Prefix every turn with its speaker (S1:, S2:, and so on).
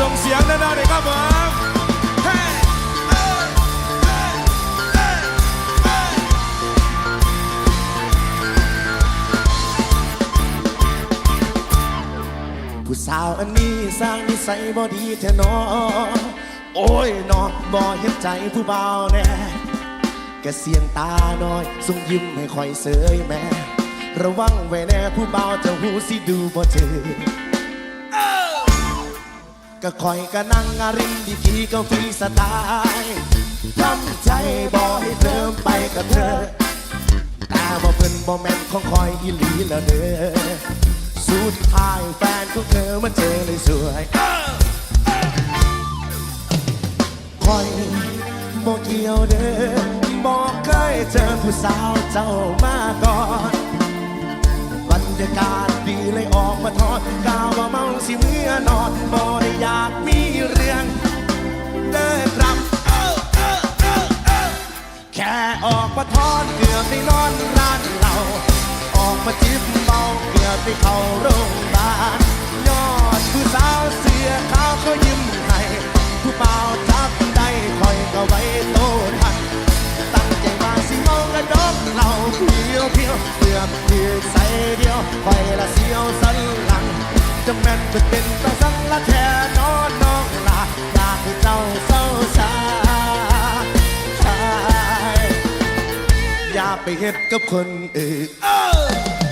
S1: ส่งเสียงด้านหน้าเลยครับผมเฮ้เอ้ยเอ้ยเอ้ยเอ้ยผู้สาวอันนี้สร้างนิสัยบ่ดีแท้นอโอ้ยนอบ่เห็นใจผู้เบาแน่แกเสียงตาน้อยส่งยิ้มให้คอยเสยแม่ ระวังไว้แน่ผู้เบาจะหูสิดูบ่เจอ ก็คอยก็นั่งอาริมดีกีก็ฟรีสไตล์ทำใจบ่ให้เริ่มไปกับเธอแต่บ่เพิ่นบ่แม่นของคอยอีหลีแล้วเด้อสุดท้ายแฟนของเธอมาเจอเลยสวยคอยบ่เกี่ยวเด้อบอกเคยเจอผู้สาวเจ้ามาก่อนบรรยากาศ ดกาวว่เมาสิเมื่อนอนบ่ได้อยากมีเรื่องเดินรับเอ้าเอ้าเอ้าเอ้าแค่ออกมาทอนเกือบได้นอนร้านเราออกมาจิบเมาเกือบได้เข้าโรงพยาบาลยอดผู้สาวเสียขาวเขายิ้มให้ผู้เบาจับได้คอยก็ไว้โตทันตั้งใจมาสิเมากระดกเราเพียวเพียวเพื่อเพียงใส่เดียวคอยละเสียวสันหลัง จังแม่นจะเป็นตาสังละแทนอนน้องลาอยากให้เจ้าเศร้าชาชายอย่าไปเฮ็ดกับคนอื่นเออ